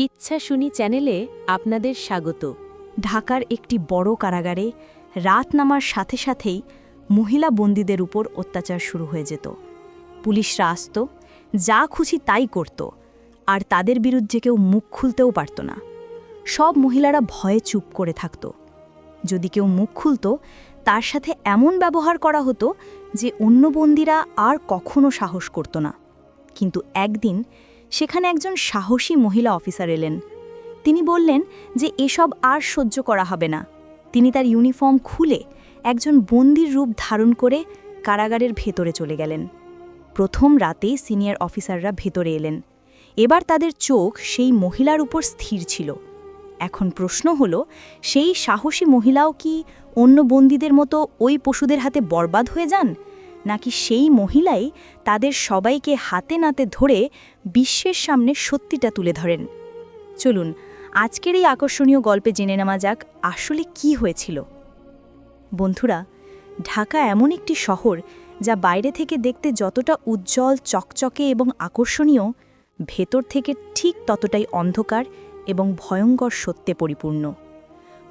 কিচ্ছা শুনি চ্যানেলে আপনাদের স্বাগত। ঢাকার একটি বড় কারাগারে রাত নামার সাথে সাথেই মহিলা বন্দীদের উপর অত্যাচার শুরু হয়ে যেত। পুলিশরা আসত, যা খুশি তাই করত, আর তাদের বিরুদ্ধে কেউ মুখ খুলতেও পারত না। সব মহিলারা ভয়ে চুপ করে থাকত। যদি কেউ মুখ খুলত, তার সাথে এমন ব্যবহার করা হতো যে অন্য বন্দীরা আর কখনো সাহস করত না। কিন্তু একদিন সেখানে একজন সাহসী মহিলা অফিসার এলেন। তিনি বললেন যে এসব আর সহ্য করা হবে না। তিনি তার ইউনিফর্ম খুলে একজন বন্দির রূপ ধারণ করে কারাগারের ভেতরে চলে গেলেন। প্রথম রাতেই সিনিয়র অফিসাররা ভেতরে এলেন। এবার তাদের চোখ সেই মহিলার উপর স্থির ছিল। এখন প্রশ্ন হল, সেই সাহসী মহিলাও কি অন্য বন্দীদের মতো ওই পশুদের হাতে বরবাদ হয়ে যান? নাকি সেই মহিলাই তাদের সবাইকে হাতে নাতে ধরে বিশ্বের সামনে সত্যিটা তুলে ধরেন। চলুন, আজকের এই আকর্ষণীয় গল্পে জেনে নেওয়া যাক আসলে কি হয়েছিল। বন্ধুরা, ঢাকা এমন একটি শহর যা বাইরে থেকে দেখতে যতটা উজ্জ্বল, চকচকে এবং আকর্ষণীয়, ভেতর থেকে ঠিক ততটাই অন্ধকার এবং ভয়ঙ্কর সত্যে পরিপূর্ণ।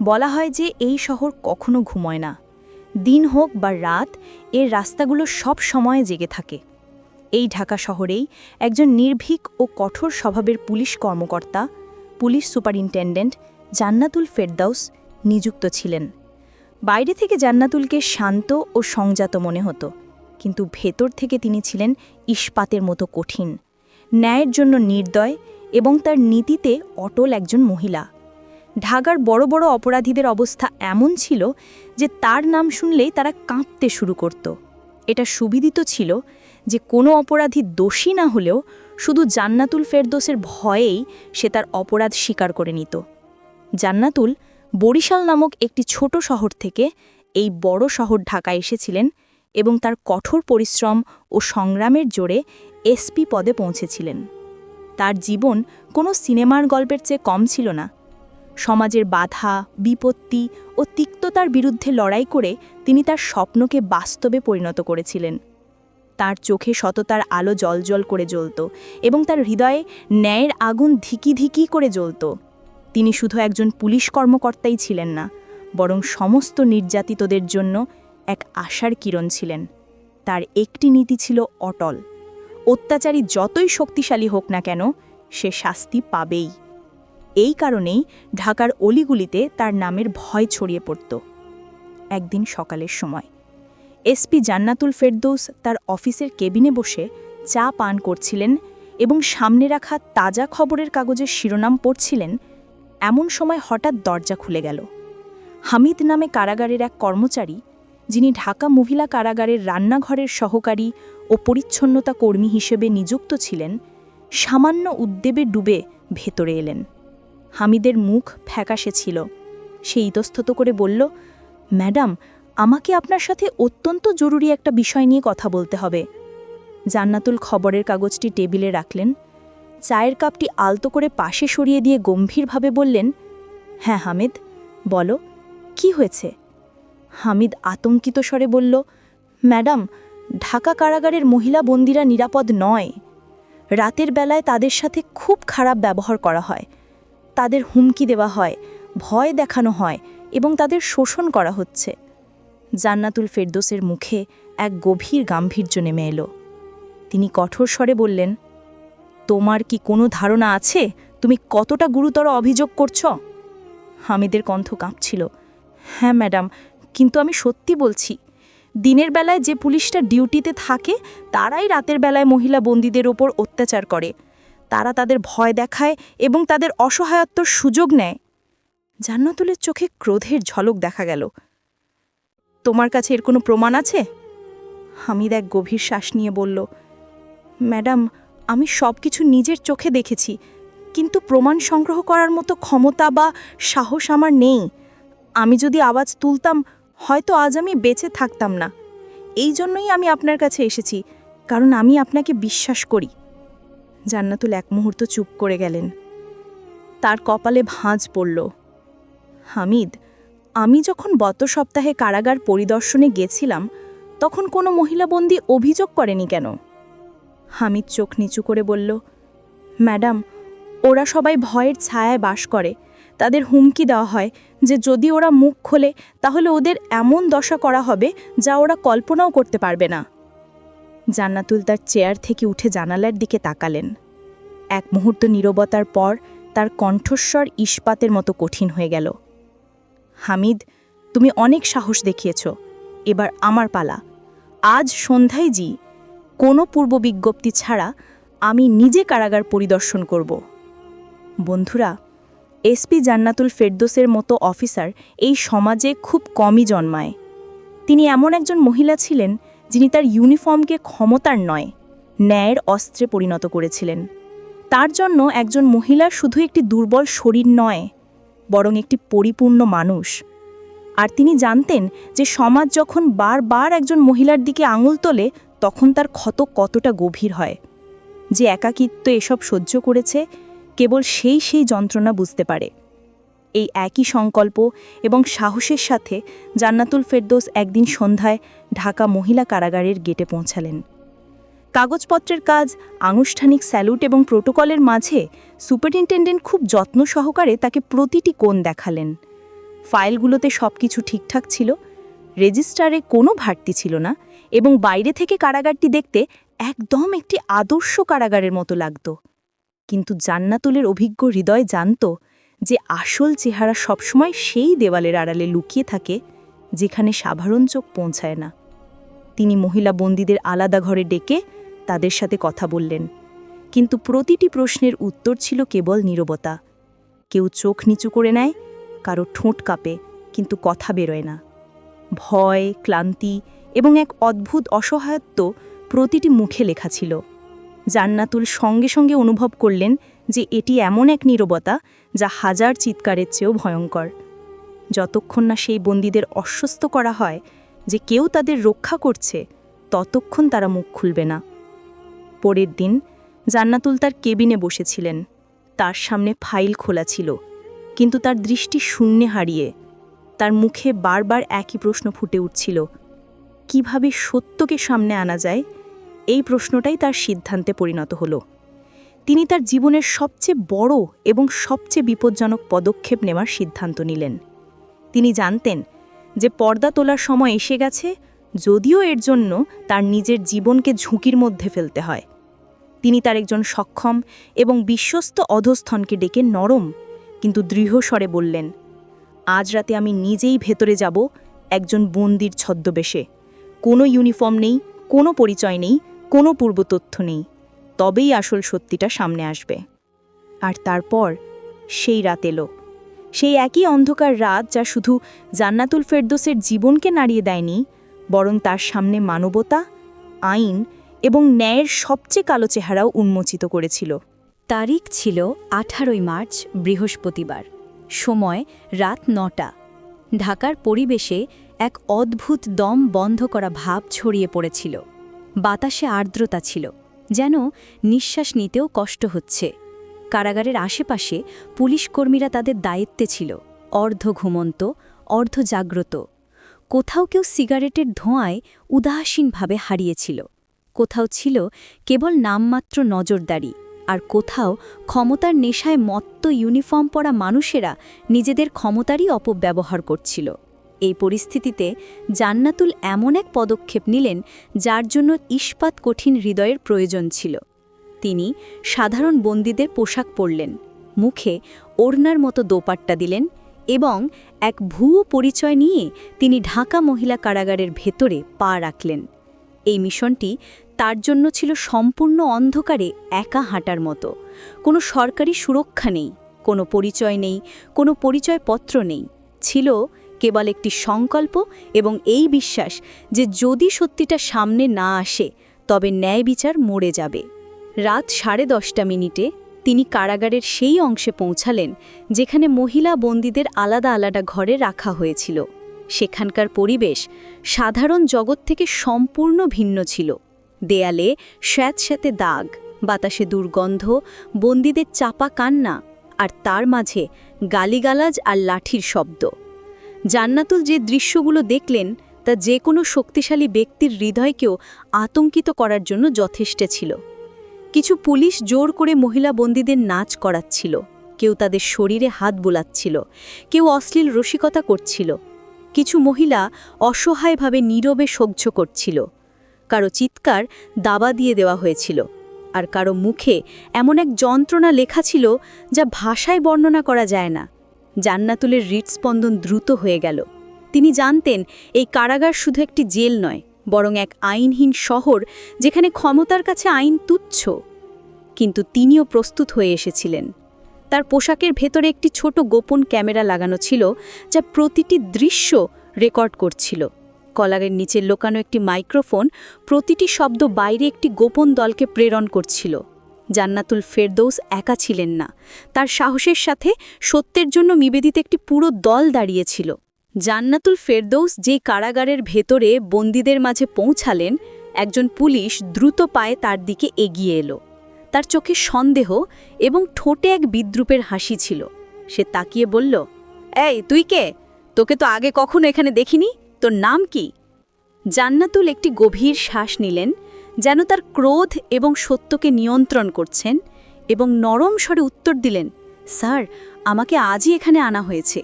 বলা হয় যে এই শহর কখনো ঘুমোয় না। দিন হোক বা রাত, এর রাস্তাগুলো সব সময় জেগে থাকে। এই ঢাকা শহরেই একজন নির্ভীক ও কঠোর স্বভাবের পুলিশ কর্মকর্তা, পুলিশ সুপারিনটেন্ডেন্ট জান্নাতুল ফেরদাউস নিযুক্ত ছিলেন। বাইরে থেকে জান্নাতুলকে শান্ত ও সংযত মনে হতো, কিন্তু ভেতর থেকে তিনি ছিলেন ইস্পাতের মতো কঠিন, ন্যায়ের জন্য নির্দয় এবং তার নীতিতে অটল একজন মহিলা। ঢাকার বড় বড় অপরাধীদের অবস্থা এমন ছিল যে তার নাম শুনলেই তারা কাঁপতে শুরু করত। এটা সুবিদিত ছিল যে কোনো অপরাধী দোষী না হলেও শুধু জান্নাতুল ফেরদোসের ভয়েই সে তার অপরাধ স্বীকার করে নিত। জান্নাতুল বরিশাল নামক একটি ছোট শহর থেকে এই বড় শহর ঢাকা এসেছিলেন এবং তার কঠোর পরিশ্রম ও সংগ্রামের জোরে এসপি পদে পৌঁছেছিলেন। তার জীবন কোনো সিনেমার গল্পের চেয়ে কম ছিল না সমাজের বাধা, বিপত্তি ও তিক্ততার বিরুদ্ধে লড়াই করে তিনি তার স্বপ্নকে বাস্তবে পরিণত করেছিলেন। তার চোখে সততার আলো জলজল করে জ্বলত এবং তার হৃদয়ে ন্যায়ের আগুন ধিকি ধিকি করে জ্বলত। তিনি শুধু একজন পুলিশ কর্মকর্তাই ছিলেন না, বরং সমস্ত নির্যাতিতদের জন্য এক আশার কিরণ ছিলেন। তার একটি নীতি ছিল অটল। অত্যাচারী যতই শক্তিশালী হোক না কেন, সে শাস্তি পাবেই। এই কারণেই ঢাকার অলিগুলিতে তার নামের ভয় ছড়িয়ে পড়ত। একদিন সকালের সময়। এসপি জান্নাতুল ফেরদৌস তার অফিসের কেবিনে বসে চা পান করছিলেন এবং সামনে রাখা তাজা খবরের কাগজের শিরোনাম পড়ছিলেন, এমন সময় হঠাৎ দরজা খুলে গেল। হামিদ নামে কারাগারের এক কর্মচারী, যিনি ঢাকা মহিলা কারাগারের রান্নাঘরের সহকারী ও পরিচ্ছন্নতা কর্মী হিসেবে নিযুক্ত ছিলেন, সামান্য উদ্দেবে ডুবে ভেতরে এলেন। হামিদের মুখ ফ্যাকাশে ছিল। সে ইতস্তত করে বলল, ম্যাডাম, আমাকে আপনার সাথে অত্যন্ত জরুরি একটা বিষয় নিয়ে কথা বলতে হবে। জান্নাতুল খবরের কাগজটি টেবিলে রাখলেন, চায়ের কাপটি আলতো করে পাশে সরিয়ে দিয়ে গম্ভীরভাবে বললেন হ্যাঁ হামিদ, বলো, কি হয়েছে? হামিদ আতঙ্কিত স্বরে বলল, ম্যাডাম, ঢাকা কারাগারের মহিলা বন্দিরা নিরাপদ নয়। রাতের বেলায় তাদের সাথে খুব খারাপ ব্যবহার করা হয়। তাদের হুমকি দেওয়া হয়, ভয় দেখানো হয় এবং তাদের শোষণ করা হচ্ছে। জান্নাতুল ফেরদোসের মুখে এক গভীর গাম্ভীর্য নেমে এলো। তিনি কঠোর স্বরে বললেন, তোমার কি কোনো ধারণা আছে তুমি কতটা গুরুতর অভিযোগ করছ? হামিদের কণ্ঠ কাঁপছিল। হ্যাঁ ম্যাডাম, কিন্তু আমি সত্যি বলছি, দিনের বেলায় যে পুলিশটা ডিউটিতে থাকে, তারাই রাতের বেলায় মহিলা বন্দীদের ওপর অত্যাচার করে। তারা তাদের ভয় দেখায় এবং তাদের অসহায়ত্বর সুযোগ নেয়। জান্নাতুলের চোখে ক্রোধের ঝলক দেখা গেল। তোমার কাছে এর কোনো প্রমাণ আছে? হামিদ এক গভীর শ্বাস নিয়ে বলল, ম্যাডাম, আমি সব কিছু নিজের চোখে দেখেছি, কিন্তু প্রমাণ সংগ্রহ করার মতো ক্ষমতা বা সাহস আমার নেই। আমি যদি আওয়াজ তুলতাম, হয়তো আজ আমি বেঁচে থাকতাম না। এই জন্যই আমি আপনার কাছে এসেছি, কারণ আমি আপনাকে বিশ্বাস করি। জান্নাতুল এক মুহূর্ত চুপ করে গেলেন। তার কপালে ভাঁজ পড়ল। হামিদ, আমি যখন গত সপ্তাহে কারাগার পরিদর্শনে গেছিলাম, তখন কোনো মহিলা বন্দী অভিযোগ করেনি কেন? হামিদ চোখ নিচু করে বলল, ম্যাডাম, ওরা সবাই ভয়ের ছায়ায় বাস করে। তাদের হুমকি দেওয়া হয় যে যদি ওরা মুখ খোলে, তাহলে ওদের এমন দশা করা হবে যা ওরা কল্পনাও করতে পারবে না। জান্নাতুল তার চেয়ার থেকে উঠে জানালার দিকে তাকালেন। এক মুহূর্ত নীরবতার পর তার কণ্ঠস্বর ইস্পাতের মতো কঠিন হয়ে গেল। হামিদ, তুমি অনেক সাহস দেখিয়েছ, এবার আমার পালা। আজ সন্ধ্যায় জি, কোনো পূর্ব বিজ্ঞপ্তি ছাড়া আমি নিজে কারাগার পরিদর্শন করব। বন্ধুরা, এসপি জান্নাতুল ফেরদোসের মতো অফিসার এই সমাজে খুব কমই জন্মায়। তিনি এমন একজন মহিলা ছিলেন যিনি তার ইউনিফর্মকে ক্ষমতার নয়, ন্যায়ের অস্ত্রে পরিণত করেছিলেন। তার জন্য একজন মহিলা শুধু একটি দুর্বল শরীর নয়, বরং একটি পরিপূর্ণ মানুষ। আর তিনি জানতেন যে সমাজ যখন বারবার একজন মহিলার দিকে আঙুল তোলে, তখন তার ক্ষত কতটা গভীর হয়। যে একাকিত্ব এসব সহ্য করেছে, কেবল সেই সেই যন্ত্রণা বুঝতে পারে। এই একই সংকল্প এবং সাহসের সাথে জান্নাতুল ফেরদৌস একদিন সন্ধ্যায় ঢাকা মহিলা কারাগারের গেটে পৌঁছালেন। কাগজপত্রের কাজ, আনুষ্ঠানিক স্যালুট এবং প্রোটোকলের মাঝে সুপারিনটেন্ডেন্ট খুব যত্ন সহকারে তাকে প্রতিটি কোণ দেখালেন। ফাইলগুলোতে সব কিছু ঠিকঠাক ছিল, রেজিস্টারে কোনো ঘাটতি ছিল না এবং বাইরে থেকে কারাগারটি দেখতে একদম একটি আদর্শ কারাগারের মতো লাগত। কিন্তু জান্নাতুলের অভিজ্ঞ হৃদয় জানত যে আসল চেহারা সবসময় সেই দেওয়ালের আড়ালে লুকিয়ে থাকে, যেখানে সাধারণ চোখ পৌঁছায় না। তিনি মহিলা বন্দীদের আলাদা ঘরে ডেকে তাদের সাথে কথা বললেন। কিন্তু প্রতিটি প্রশ্নের উত্তর ছিল কেবল নীরবতা। কেউ চোখ নিচু করে নেয়, কারও ঠোঁট কাঁপে, কিন্তু কথা বেরোয় না। ভয়, ক্লান্তি এবং এক অদ্ভুত অসহায়ত্ব প্রতিটি মুখে লেখা ছিল। জান্নাতুল সঙ্গে সঙ্গে অনুভব করলেন যে এটি এমন এক নীরবতা যা হাজার চিৎকারের চেয়েও ভয়ঙ্কর। যতক্ষণ না সেই বন্দীদের অস্বস্ত করা হয় যে কেউ তাদের রক্ষা করছে, ততক্ষণ তারা মুখ খুলবে না। পরের দিন জান্নাতুল তার কেবিনে বসেছিলেন। তার সামনে ফাইল খোলা ছিল, কিন্তু তার দৃষ্টি শূন্যে হারিয়ে। তার মুখে বারবার একই প্রশ্ন ফুটে উঠছিল, কীভাবে সত্যকে সামনে আনা যায়? এই প্রশ্নটাই তার সিদ্ধান্তে পরিণত হলো। তিনি তার জীবনের সবচেয়ে বড় এবং সবচেয়ে বিপজ্জনক পদক্ষেপ নেওয়ার সিদ্ধান্ত নিলেন। তিনি জানতেন যে পর্দা তোলার সময় এসে গেছে, যদিও এর জন্য তার নিজের জীবনকে ঝুঁকির মধ্যে ফেলতে হয়। তিনি তার একজন সক্ষম এবং বিশ্বস্ত অধস্থনকে ডেকে নরম কিন্তু দৃঢ় স্বরে বললেন, আজ রাতে আমি নিজেই ভেতরে যাব একজন বন্দির ছদ্মবেশে। কোনো ইউনিফর্ম নেই, কোনো পরিচয় নেই, কোনো পূর্ব তথ্য নেই। তবেই আসল সত্যিটা সামনে আসবে। আর তারপর সেই রাত এলো। সেই একই অন্ধকার রাত যা শুধু জান্নাতুল ফেরদোসের জীবনকে নাড়িয়ে দেয়নি, বরং তার সামনে মানবতা, আইন এবং ন্যায়ের সবচেয়ে কালো চেহারাও উন্মোচিত করেছিল। তারিখ ছিল আঠারোই মার্চ, বৃহস্পতিবার। সময় রাত নটা। ঢাকার পরিবেশে এক অদ্ভুত দম বন্ধ করা ভাব ছড়িয়ে পড়েছিল। বাতাসে আর্দ্রতা ছিল। যেন নিঃশ্বাস নিতেও কষ্ট হচ্ছে। কারাগারের আশেপাশে পুলিশকর্মীরা তাদের দায়িত্বে ছিল। অর্ধ ঘুমন্ত, অর্ধ জাগ্রত। কোথাও কেউ সিগারেটের ধোঁয়ায় উদাসীনভাবে হারিয়েছিল। কোথাও ছিল কেবল নামমাত্র নজরদারি, আর কোথাও ক্ষমতার নেশায় মত্ত ইউনিফর্ম পরা মানুষেরা নিজেদের ক্ষমতারই অপব্যবহার করছিল। এই পরিস্থিতিতে জান্নাতুল এমন এক পদক্ষেপ নিলেন যার জন্য ইস্পাত কঠিন হৃদয়ের প্রয়োজন ছিল। তিনি সাধারণ বন্দীদের পোশাক পরলেন, মুখে ওড়নার মতো দোপাট্টা দিলেন এবং এক ভুয়ো পরিচয় নিয়ে তিনি ঢাকা মহিলা কারাগারের ভেতরে পা রাখলেন। এই মিশনটি তার জন্য ছিল সম্পূর্ণ অন্ধকারে একা হাঁটার মতো। কোনো সরকারি সুরক্ষা নেই, কোনো পরিচয় নেই, কোনো পরিচয়পত্র নেই। ছিল কেবল একটি সংকল্প এবং এই বিশ্বাস যে যদি সত্যিটা সামনে না আসে, তবে ন্যায় বিচার মরে যাবে। রাত সাড়ে দশটা মিনিটে তিনি কারাগারের সেই অংশে পৌঁছালেন, যেখানে মহিলা বন্দীদের আলাদা আলাদা ঘরে রাখা হয়েছিল। সেখানকার পরিবেশ সাধারণ জগৎ থেকে সম্পূর্ণ ভিন্ন ছিল। দেয়ালে স্যাঁতস্যাঁতে দাগ, বাতাসে দুর্গন্ধ, বন্দীদের চাপা কান্না আর তার মাঝে গালিগালাজ আর লাঠির শব্দ। জান্নাতুল যে দৃশ্যগুলো দেখলেন, তা যে কোনো শক্তিশালী ব্যক্তির হৃদয়কেও আতঙ্কিত করার জন্য যথেষ্ট ছিল। কিছু পুলিশ জোর করে মহিলা বন্দীদের নাচ করাচ্ছিল, কেউ তাদের শরীরে হাত বোলাচ্ছিল, কেউ অশ্লীল রসিকতা করছিল। কিছু মহিলা অসহায়ভাবে নীরবে সহ্য করছিল। কারও চিৎকার দাবা দিয়ে দেওয়া হয়েছিল, আর কারও মুখে এমন এক যন্ত্রণা লেখা ছিল যা ভাষায় বর্ণনা করা যায় না। জান্নাতুলের হৃৎস্পন্দন দ্রুত হয়ে গেল। তিনি জানতেন, এই কারাগার শুধু একটি জেল নয়, বরং এক আইনহীন শহর যেখানে ক্ষমতার কাছে আইন তুচ্ছ। কিন্তু তিনিও প্রস্তুত হয়ে এসেছিলেন। তার পোশাকের ভেতরে একটি ছোট গোপন ক্যামেরা লাগানো ছিল, যা প্রতিটি দৃশ্য রেকর্ড করছিল। কলারের নিচে লোকানো একটি মাইক্রোফোন প্রতিটি শব্দ বাইরে একটি গোপন দলকে প্রেরণ করছিল। জান্নাতুল ফেরদৌস একা ছিলেন না। তার সাহসের সাথে সত্যের জন্য নিবেদিত একটি পুরো দল দাঁড়িয়েছিল। জান্নাতুল ফেরদৌস যে কারাগারের ভেতরে বন্দীদের মাঝে পৌঁছালেন, একজন পুলিশ দ্রুত পায়ে তার দিকে এগিয়ে এলো। তার চোখে সন্দেহ এবং ঠোঁটে এক বিদ্রুপের হাসি ছিল। সে তাকিয়ে বলল, এই, তুই কে? তোকে তো আগে কখনো এখানে দেখিনি? তোর নাম কি? জান্নাতুল একটি গভীর শ্বাস নিলেন যেন তার ক্রোধ এবং সত্যকে নিয়ন্ত্রণ করছেন এবং নরম স্বরে উত্তর দিলেন, স্যার, আমাকে আজই এখানে আনা হয়েছে।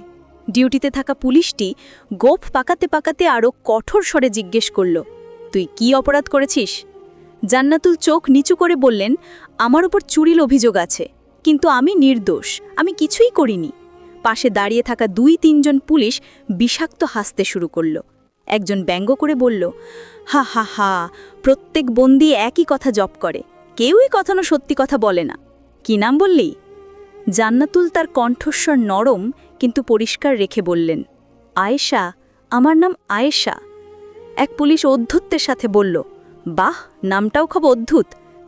ডিউটিতে থাকা পুলিশটি গোফ পাকাতে পাকাতে আরও কঠোর স্বরে জিজ্ঞেস করল, তুই কি অপরাধ করেছিস? জান্নাতুল চোখ নিচু করে বললেন, আমার উপর চুরির অভিযোগ আছে, কিন্তু আমি নির্দোষ, আমি কিছুই করিনি। পাশে দাঁড়িয়ে থাকা দুই তিনজন পুলিশ বিষাক্ত হাসতে শুরু করল। একজন ব্যঙ্গ করে বলল, হা হা হা, প্রত্যেক বন্দি একই কথা জপ করে। কেউই কথানো সত্যি কথা বলে না। কি নাম বললি? জান্নাতুল তার কণ্ঠস্বর নরম কিন্তু পরিষ্কার রেখে বললেন, আয়েশা, আমার নাম আয়েশা। এক পুলিশ অধ্যত্বের সাথে বলল, বাহ, নামটাও খুব অদ্ভুত।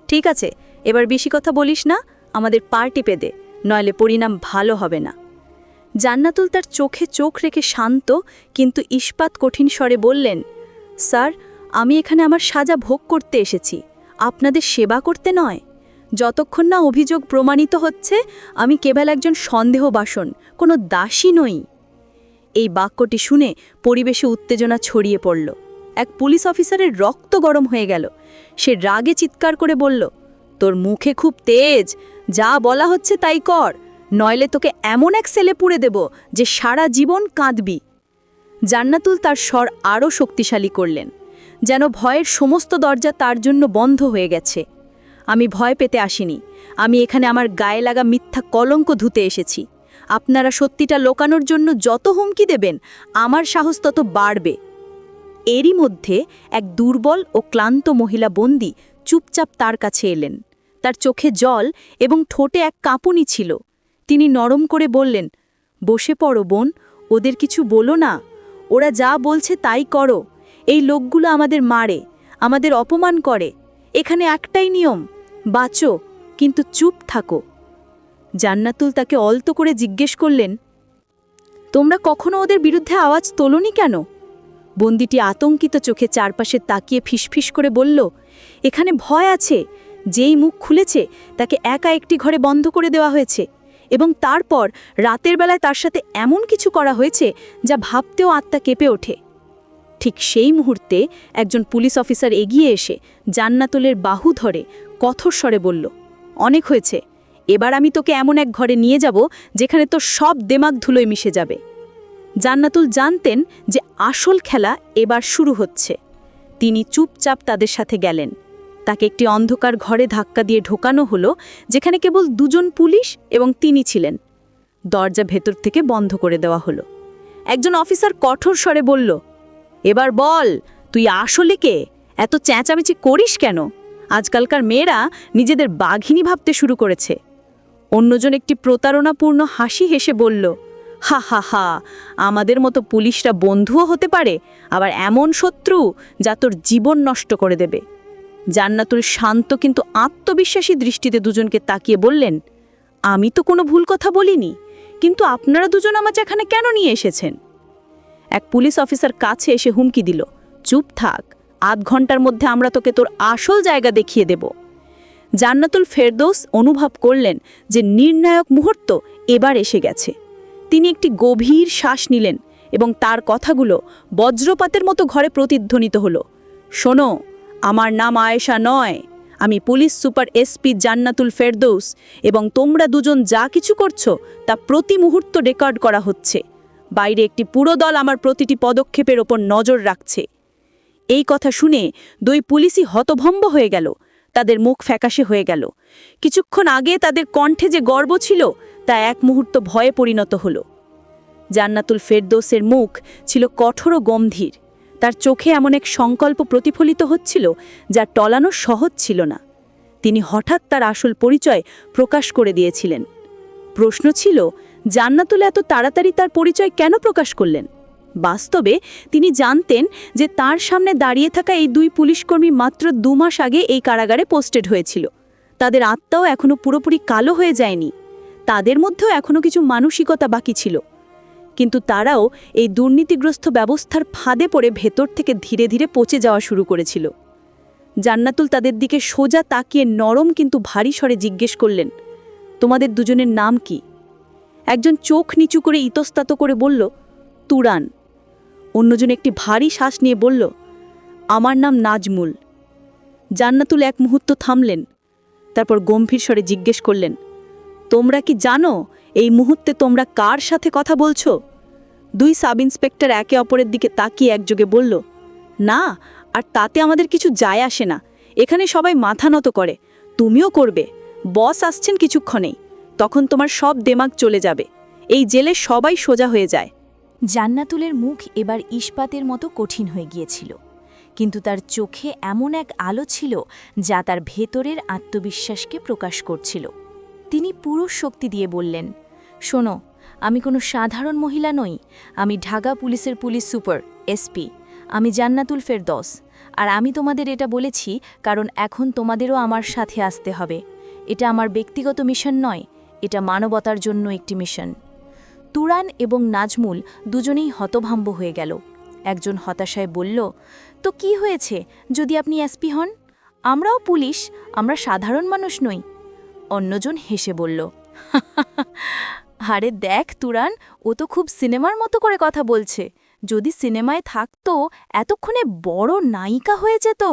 ঠিক আছে, এবার বেশি কথা বলিস না, আমাদের পার্টি পেদে নইলে পরিণাম ভালো হবে না। জান্নাতুল তার চোখে চোখ রেখে শান্ত, কিন্তু ইস্পাত কঠিন স্বরে বললেন, স্যার, আমি এখানে আমার সাজা ভোগ করতে এসেছি। আপনাদের সেবা করতে নয়। যতক্ষণ না অভিযোগ প্রমাণিত হচ্ছে, আমি কেবল একজন সন্দেহবাসন, কোনো দাসী নই এই বাক্যটি শুনে পরিবেশে উত্তেজনা ছড়িয়ে পড়ল। এক পুলিশ অফিসারের রক্ত গরম হয়ে গেল। সে রাগে চিৎকার করে বলল, তোর মুখে খুব তেজ, যা বলা হচ্ছে তাই কর। নইলে তোকে এমন এক সেলে পুড়ে দেব যে সারা জীবন কাঁদবি। জান্নাতুল তার স্বর আরও শক্তিশালী করলেন, যেন ভয়ের সমস্ত দরজা তার জন্য বন্ধ হয়ে গেছে। আমি ভয় পেতে আসিনি। আমি এখানে আমার গায়ে লাগা মিথ্যা কলঙ্ক ধুতে এসেছি। আপনারা সত্যিটা লোকানোর জন্য যত হুমকি দেবেন, আমার সাহস তত বাড়বে। এরই মধ্যে এক দুর্বল ও ক্লান্ত মহিলা বন্দি চুপচাপ তার কাছে এলেন। তার চোখে জল এবং ঠোঁটে এক কাঁপুনি ছিল। তিনি নরম করে বললেন, বসে পড়ো বোন, ওদের কিছু বলো না। ওরা যা বলছে তাই করো। এই লোকগুলো আমাদের মারে, আমাদের অপমান করে। এখানে একটাই নিয়ম, বাঁচো, কিন্তু চুপ থাকো। জান্নাতুল তাকে অলতো করে জিজ্ঞেস করলেন, তোমরা কখনো ওদের বিরুদ্ধে আওয়াজ তোলনি কেন? বন্দিটি আতঙ্কিত চোখে চারপাশে তাকিয়ে ফিসফিস করে বলল, এখানে ভয় আছে। যেই মুখ খুলেছে, তাকে একা একটি ঘরে বন্ধ করে দেওয়া হয়েছে। এবং তারপর রাতের বেলায় তার সাথে এমন কিছু করা হয়েছে যা ভাবতেও আত্মা কেঁপে ওঠে। ঠিক সেই মুহূর্তে একজন পুলিশ অফিসার এগিয়ে এসে জান্নাতুলের বাহু ধরে কঠোর স্বরে বলল, অনেক হয়েছে। এবার আমি তোকে এমন এক ঘরে নিয়ে যাব যেখানে তোর সব দেমাগ ধুলোয় মিশে যাবে। জান্নাতুল জানতেন যে আসল খেলা এবার শুরু হচ্ছে। তিনি চুপচাপ তাদের সাথে গেলেন। তাকে একটি অন্ধকার ঘরে ধাক্কা দিয়ে ঢোকানো হলো, যেখানে কেবল দুজন পুলিশ এবং তিনি ছিলেন। দরজা ভেতর থেকে বন্ধ করে দেওয়া হলো। একজন অফিসার কঠোর স্বরে বলল, এবার বল, তুই আসলে কে? এত চেঁচামেচি করিস কেন? আজকালকার মেয়েরা নিজেদের বাঘিনী ভাবতে শুরু করেছে। অন্যজন একটি প্রতারণাপূর্ণ হাসি হেসে বলল, হা হা হা, আমাদের মতো পুলিশরা বন্ধুও হতে পারে, আবার এমন শত্রু যা তোর জীবন নষ্ট করে দেবে। জান্নাতুল শান্ত কিন্তু আত্মবিশ্বাসী দৃষ্টিতে দুজনকে তাকিয়ে বললেন, আমি তো কোনো ভুল কথা বলিনি, কিন্তু আপনারা দুজন আমাকে এখানে কেন নিয়ে এসেছেন? এক পুলিশ অফিসার কাছে এসে হুমকি দিল, চুপ থাক, আধ ঘণ্টার মধ্যে আমরা তোকে তোর আসল জায়গা দেখিয়ে দেব। জান্নাতুল ফেরদৌস অনুভব করলেন যে নির্ণায়ক মুহূর্ত এবার এসে গেছে। তিনি একটি গভীর শ্বাস নিলেন এবং তার কথাগুলো বজ্রপাতের মতো ঘরে প্রতিধ্বনিত হলো, শোনো আমার নাম আয়েশা নয়। আমি police super SP Jannatul Ferdous এবং তোমরা দুজন যা কিছু করছ তা প্রতি মুহূর্ত রেকর্ড করা হচ্ছে। বাইরে একটি পুরো দল আমার প্রতিটি পদক্ষেপের ওপর নজর রাখছে। এই কথা শুনে দুই পুলিশই হতভম্ব হয়ে গেল। তাদের মুখ ফ্যাকাশে হয়ে গেল। কিছুক্ষণ আগে তাদের কণ্ঠে যে গর্ব ছিল, তা এক মুহূর্ত ভয়ে পরিণত হলো। জান্নাতুল ফেরদৌসের মুখ ছিল কঠোর গম্ভীর। তার চোখে এমন এক সংকল্প প্রতিফলিত হচ্ছিল যা টলানো সহজ ছিল না। তিনি হঠাৎ তার আসল পরিচয় প্রকাশ করে দিয়েছিলেন। প্রশ্ন ছিল, জান্নাতুল এত তাড়াতাড়ি তার পরিচয় কেন প্রকাশ করলেন? বাস্তবে তিনি জানতেন যে তার সামনে দাঁড়িয়ে থাকা এই দুই পুলিশকর্মী মাত্র দু মাস আগে এই কারাগারে পোস্টেড হয়েছিল। তাদের আত্মাও এখনও পুরোপুরি কালো হয়ে যায়নি। তাদের মধ্যেও এখনও কিছু মানসিকতা বাকি ছিল। কিন্তু তারাও এই দুর্নীতিগ্রস্ত ব্যবস্থার ফাঁদে পড়ে ভেতর থেকে ধীরে ধীরে পচে যাওয়া শুরু করেছিল। জান্নাতুল তাদের দিকে সোজা তাকিয়ে নরম কিন্তু ভারী স্বরে জিজ্ঞেস করলেন, তোমাদের দুজনের নাম কি? একজন চোখ নিচু করে ইতস্তাত করে বলল, তুরান। অন্যজন একটি ভারী শ্বাস নিয়ে বলল, আমার নাম নাজমুল। জান্নাতুল এক মুহূর্ত থামলেন, তারপর গম্ভীর স্বরে জিজ্ঞেস করলেন, তোমরা কি জানো এই মুহূর্তে তোমরা কার সাথে কথা বলছো? দুই সাব ইন্সপেক্টর একে অপরের দিকে তাকিয়ে একযোগে বলল, না, আর তাতে আমাদের কিছু যায় আসে না। এখানে সবাই মাথা নত করে। তুমিও করবে। বস আসছেন কিছুক্ষণেই। তখন তোমার সব দেমাগ চলে যাবে। এই জেলে সবাই সোজা হয়ে যায়। জান্নাতুলের মুখ এবার ইস্পাতের মতো কঠিন হয়ে গিয়েছিল। কিন্তু তার চোখে এমন এক আলো ছিল যা তার ভেতরের আত্মবিশ্বাসকে প্রকাশ করছিল। তিনি পুরো শক্তি দিয়ে বললেন শোনো, আমি কোনো সাধারণ মহিলা নই। আমি ঢাকা পুলিশের পুলিশ সুপার এসপি আমি জান্নাতুল ফেরদৌস। আর আমি তোমাদের এটা বলেছি, কারণ এখন তোমাদেরও আমার সাথে আসতে হবে। এটা আমার ব্যক্তিগত মিশন নয়, এটা মানবতার জন্য একটি মিশন। তুরান এবং নাজমুল দুজনেই হতভম্ব হয়ে গেল। একজন হতাশায় বলল, তো কি হয়েছে? যদি আপনি এসপি হন? আমরাও পুলিশ, আমরা সাধারণ মানুষ নই। অন্যজন হেসে বলল আরে দেখ তুরান, ও তো খুব সিনেমার মতো করে কথা বলছে। যদি সিনেমায় থাকতো, এতক্ষণে বড় নায়িকা হয়ে যেত।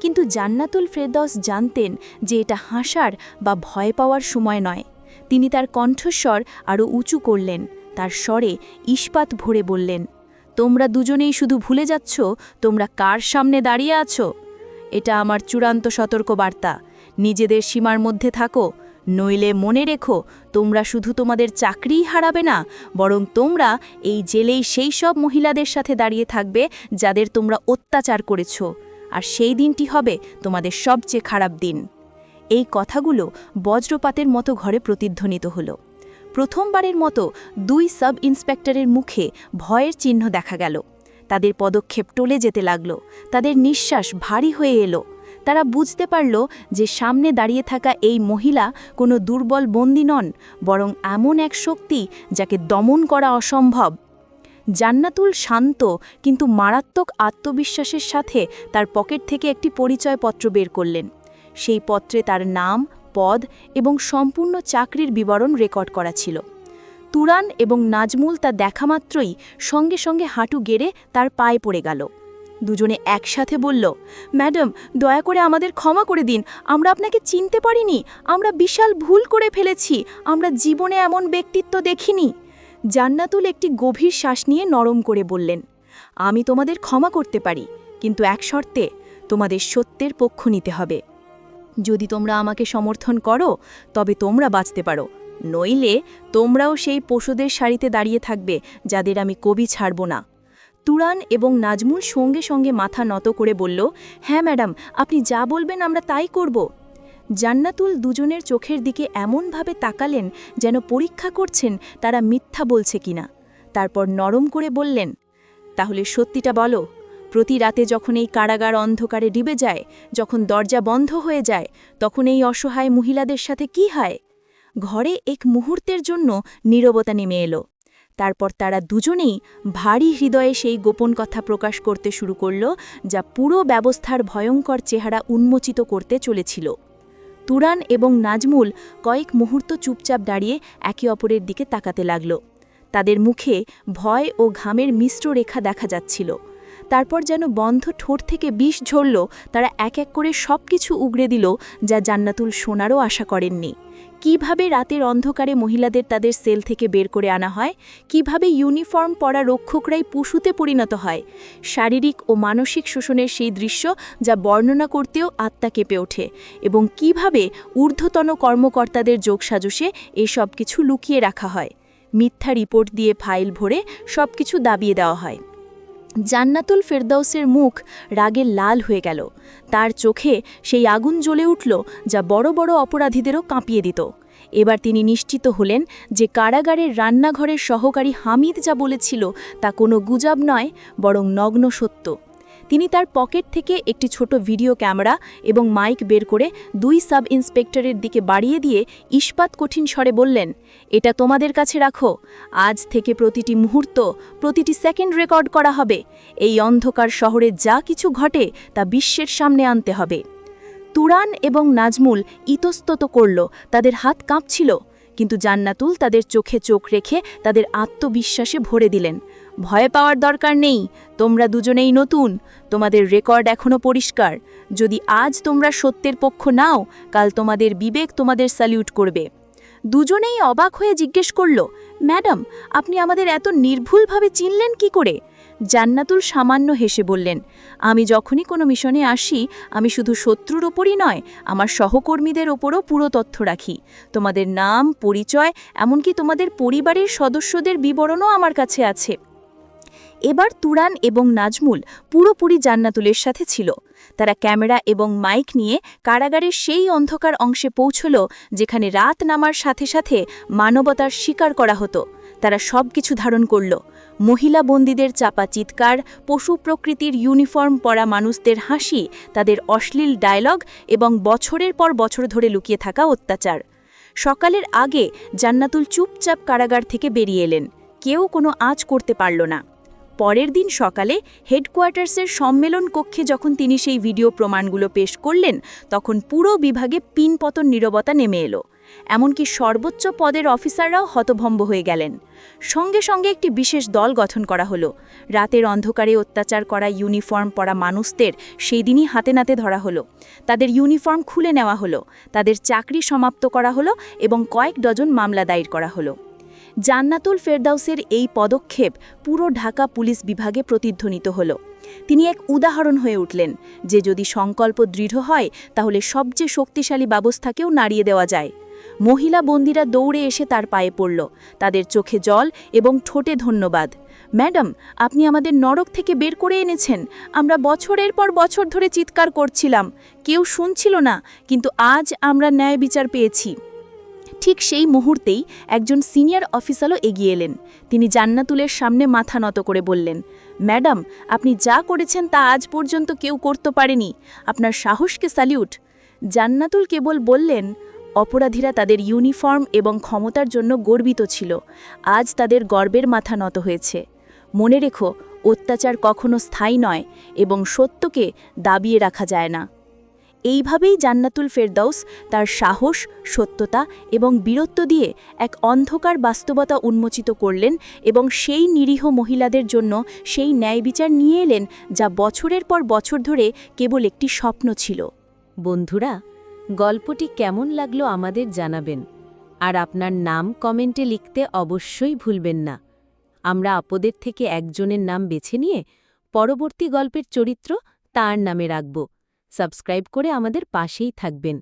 কিন্তু জান্নাতুল ফেরদৌস জানতেন যে এটা হাসার বা ভয় পাওয়ার সময় নয়। তিনি তার কণ্ঠস্বর আরও উঁচু করলেন, তার স্বরে ইস্পাত ভরে বললেন, তোমরা দুজনেই শুধু ভুলে যাচ্ছ, তোমরা কার সামনে দাঁড়িয়ে আছো? এটা আমার চূড়ান্ত সতর্কবার্তা। নিজেদের সীমার মধ্যে থাকো নইলে মনে রেখো, তোমরা শুধু তোমাদের চাকরিই হারাবে না, বরং তোমরা এই জেলেই সেই সব মহিলাদের সাথে দাঁড়িয়ে থাকবে যাদের তোমরা অত্যাচার করেছ। আর সেই দিনটি হবে তোমাদের সবচেয়ে খারাপ দিন। এই কথাগুলো বজ্রপাতের মতো ঘরে প্রতিধ্বনিত হল। প্রথমবারের মতো দুই সাব ইন্সপেক্টরের মুখে ভয়ের চিহ্ন দেখা গেল। তাদের পদক্ষেপ টলে যেতে লাগল। তাদের নিঃশ্বাস ভারী হয়ে এলো। তারা বুঝতে পারল যে সামনে দাঁড়িয়ে থাকা এই মহিলা কোনো দুর্বল বন্দী নন, বরং এমন এক শক্তি যাকে দমন করা অসম্ভব। জান্নাতুল শান্ত কিন্তু মারাত্মক আত্মবিশ্বাসের সাথে তার পকেট থেকে একটি পরিচয়পত্র বের করলেন। সেই পত্রে তার নাম, পদ এবং সম্পূর্ণ চাকরির বিবরণ রেকর্ড করা ছিল। তুরান এবং নাজমুল তা দেখামাত্রই সঙ্গে সঙ্গে হাঁটু গেড়ে তার পায়ে পড়ে গেল। দুজনে একসাথে বলল, ম্যাডাম, দয়া করে আমাদের ক্ষমা করে দিন। আমরা আপনাকে চিনতে পারিনি। আমরা বিশাল ভুল করে ফেলেছি। আমরা জীবনে এমন ব্যক্তিত্ব দেখিনি। জান্নাতুল একটি গভীর শ্বাস নিয়ে নরম করে বললেন, আমি তোমাদের ক্ষমা করতে পারি, কিন্তু এক শর্তে, তোমাদের সত্যের পক্ষ নিতে হবে। যদি তোমরা আমাকে সমর্থন করো, তবে তোমরা বাঁচতে পারো। নইলে তোমরাও সেই পশুদের সারিতে দাঁড়িয়ে থাকবে, যাদের আমি কবি ছাড়ব না। তুরান এবং নাজমুল সঙ্গে সঙ্গে মাথা নত করে বলল হ্যাঁ ম্যাডাম, আপনি যা বলবেন আমরা তাই করব। জান্নাতুল দুজনের চোখের দিকে এমনভাবে তাকালেন যেন পরীক্ষা করছেন তারা মিথ্যা বলছে কিনা। তারপর নরম করে বললেন, তাহলে সত্যিটা বলো, প্রতি রাতে যখন এই কারাগার অন্ধকারে ডিবে যায়, যখন দরজা বন্ধ হয়ে যায়, তখন এই অসহায় মহিলাদের সাথে কি হয়? ঘরে এক মুহূর্তের জন্য নীরবতা নেমে এলো। তারপর তারা দুজনেই ভারী হৃদয়ে সেই গোপন কথা প্রকাশ করতে শুরু করল, যা পুরো ব্যবস্থার ভয়ঙ্কর চেহারা উন্মোচিত করতে চলেছিল। তুরান এবং নাজমুল কয়েক মুহূর্ত চুপচাপ দাঁড়িয়ে একে অপরের দিকে তাকাতে লাগল। তাদের মুখে ভয় ও ঘামের মিশ্র রেখা দেখা যাচ্ছিল। তারপর যেন বন্ধ ঠোঁট থেকে বিষ ঝরল, তারা এক এক করে সব কিছু উগড়ে দিল, যা জান্নাতুল শোনারও আশা করেননি। কীভাবে রাতের অন্ধকারে মহিলাদের তাদের সেল থেকে বের করে আনা হয়? কীভাবে ইউনিফর্ম পরা রক্ষকরাই পশুতে পরিণত হয়? শারীরিক ও মানসিক শোষণের সেই দৃশ্য যা বর্ণনা করতেও আত্মা কেঁপে ওঠে। এবং কীভাবে ঊর্ধ্বতন কর্মকর্তাদের যোগসাজশে এসব কিছু লুকিয়ে রাখা হয়? মিথ্যা রিপোর্ট দিয়ে ফাইল ভরে সব কিছু দাবিয়ে দেওয়া হয়। জান্নাতুল ফেরদাউসের মুখ রাগে লাল হয়ে গেল। তার চোখে সেই আগুন জ্বলে উঠল যা বড় বড় অপরাধীদেরও কাঁপিয়ে দিত। এবার তিনি নিশ্চিত হলেন যে কারাগারের রান্নাঘরের সহকারী হামিদ যা বলেছিল তা কোনো গুজব নয়, বরং নগ্ন সত্য। তিনি তার পকেট থেকে একটি ছোট ভিডিও ক্যামেরা এবং মাইক বের করে দুই সাব ইন্সপেক্টরের দিকে বাড়িয়ে দিয়ে ইস্পাত কঠিন স্বরে বললেন, এটা তোমাদের কাছে রাখো। আজ থেকে প্রতিটি মুহূর্ত, প্রতিটি সেকেন্ড রেকর্ড করা হবে। এই অন্ধকার শহরে যা কিছু ঘটে, তা বিশ্বের সামনে আনতে হবে। তুরান এবং নাজমুল ইতস্তত করল, তাদের হাত কাঁপছিল, কিন্তু জান্নাতুল তাদের চোখে চোখ রেখে তাদের আত্মবিশ্বাসে ভরে দিলেন। ভয় পাওয়ার দরকার নেই। তোমরা দুজনেই নতুন। তোমাদের রেকর্ড এখনও পরিষ্কার। যদি আজ তোমরা সত্যের পক্ষ নাও, কাল তোমাদের বিবেক তোমাদের স্যালিউট করবে। দুজনেই অবাক হয়ে জিজ্ঞেস করল, ম্যাডাম, আপনি আমাদের এত নির্ভুলভাবে চিনলেন কি করে? জান্নাতুল সামান্য হেসে বললেন, আমি যখনই কোনো মিশনে আসি, আমি শুধু শত্রুর ওপরই নয়, আমার সহকর্মীদের ওপরও পুরো তথ্য রাখি। তোমাদের নাম, পরিচয়, এমনকি তোমাদের পরিবারের সদস্যদের বিবরণও আমার কাছে আছে। এবার তুরান এবং নাজমুল পুরোপুরি জান্নাতুলের সাথে ছিল। তারা ক্যামেরা এবং মাইক নিয়ে কারাগারের সেই অন্ধকার অংশে পৌঁছল, যেখানে রাত নামার সাথে সাথে মানবতার শিকার করা হতো। তারা সব কিছু ধারণ করল। মহিলা বন্দীদের চাপা চিৎকার, পশু প্রকৃতির ইউনিফর্ম পরা মানুষদের হাসি, তাদের অশ্লীল ডায়লগ এবং বছরের পর বছর ধরে লুকিয়ে থাকা অত্যাচার। সকালের আগে জান্নাতুল চুপচাপ কারাগার থেকে বেরিয়ে এলেন। কেউ কোনো আঁচ করতে পারল না। পরের দিন সকালে হেডকোয়ার্টার্সের সম্মেলন কক্ষে যখন তিনি সেই ভিডিও প্রমাণগুলো পেশ করলেন, তখন পুরো বিভাগে পিনপতন নীরবতা নেমে এলো। এমনকি সর্বোচ্চ পদের অফিসাররাও হতভম্ব হয়ে গেলেন। সঙ্গে সঙ্গে একটি বিশেষ দল গঠন করা হলো। রাতের অন্ধকারে অত্যাচার করা ইউনিফর্ম পরা মানুষদের সেই দিনই হাতে নাতে ধরা হলো। তাদের ইউনিফর্ম খুলে নেওয়া হলো। তাদের চাকরি সমাপ্ত করা হলো এবং কয়েক ডজন মামলা দায়ের করা হলো। জান্নাতুল ফেরদাউসের এই পদক্ষেপ পুরো ঢাকা পুলিশ বিভাগে প্রতিধ্বনিত হল। তিনি এক উদাহরণ হয়ে উঠলেন যে যদি সংকল্প দৃঢ় হয়, তাহলে সবচেয়ে শক্তিশালী ব্যবস্থাকেও নাড়িয়ে দেওয়া যায়। মহিলা বন্দিরা দৌড়ে এসে তার পায়ে পড়ল। তাদের চোখে জল এবং ঠোঁটে ধন্যবাদ। ম্যাডাম, আপনি আমাদের নরক থেকে বের করে এনেছেন। আমরা বছরের পর বছর ধরে চিৎকার করছিলাম। কেউ শুনছিল না, কিন্তু আজ আমরা ন্যায় বিচার পেয়েছি। ঠিক সেই মুহূর্তেই একজন সিনিয়র অফিসারও এগিয়ে এলেন। তিনি জান্নাতুলের সামনে মাথা নত করে বললেন, ম্যাডাম, আপনি যা করেছেন তা আজ পর্যন্ত কেউ করতে পারেনি। আপনার সাহসকে স্যালিউট। জান্নাতুল কেবল বললেন, অপরাধীরা তাদের ইউনিফর্ম এবং ক্ষমতার জন্য গর্বিত ছিল। আজ তাদের গর্বের মাথা নত হয়েছে। মনে রেখো, অত্যাচার কখনো স্থায়ী নয় এবং সত্যকে দাবিয়ে রাখা যায় না। এইভাবেই জান্নাতুল ফেরদাউস তার সাহস, সত্যতা এবং বীরত্ব দিয়ে এক অন্ধকার বাস্তবতা উন্মোচিত করলেন এবং সেই নিরীহ মহিলাদের জন্য সেই ন্যায় বিচার নিয়ে এলেন যা বছরের পর বছর ধরে কেবল একটি স্বপ্ন ছিল। বন্ধুরা, গল্পটি কেমন লাগল আমাদের জানাবেন। আর আপনার নাম কমেন্টে লিখতে অবশ্যই ভুলবেন না। আমরা আপদের থেকে একজনের নাম বেছে নিয়ে পরবর্তী গল্পের চরিত্র তার নামে রাখব। সাবস্ক্রাইব করে আমাদের পাশেই থাকবেন।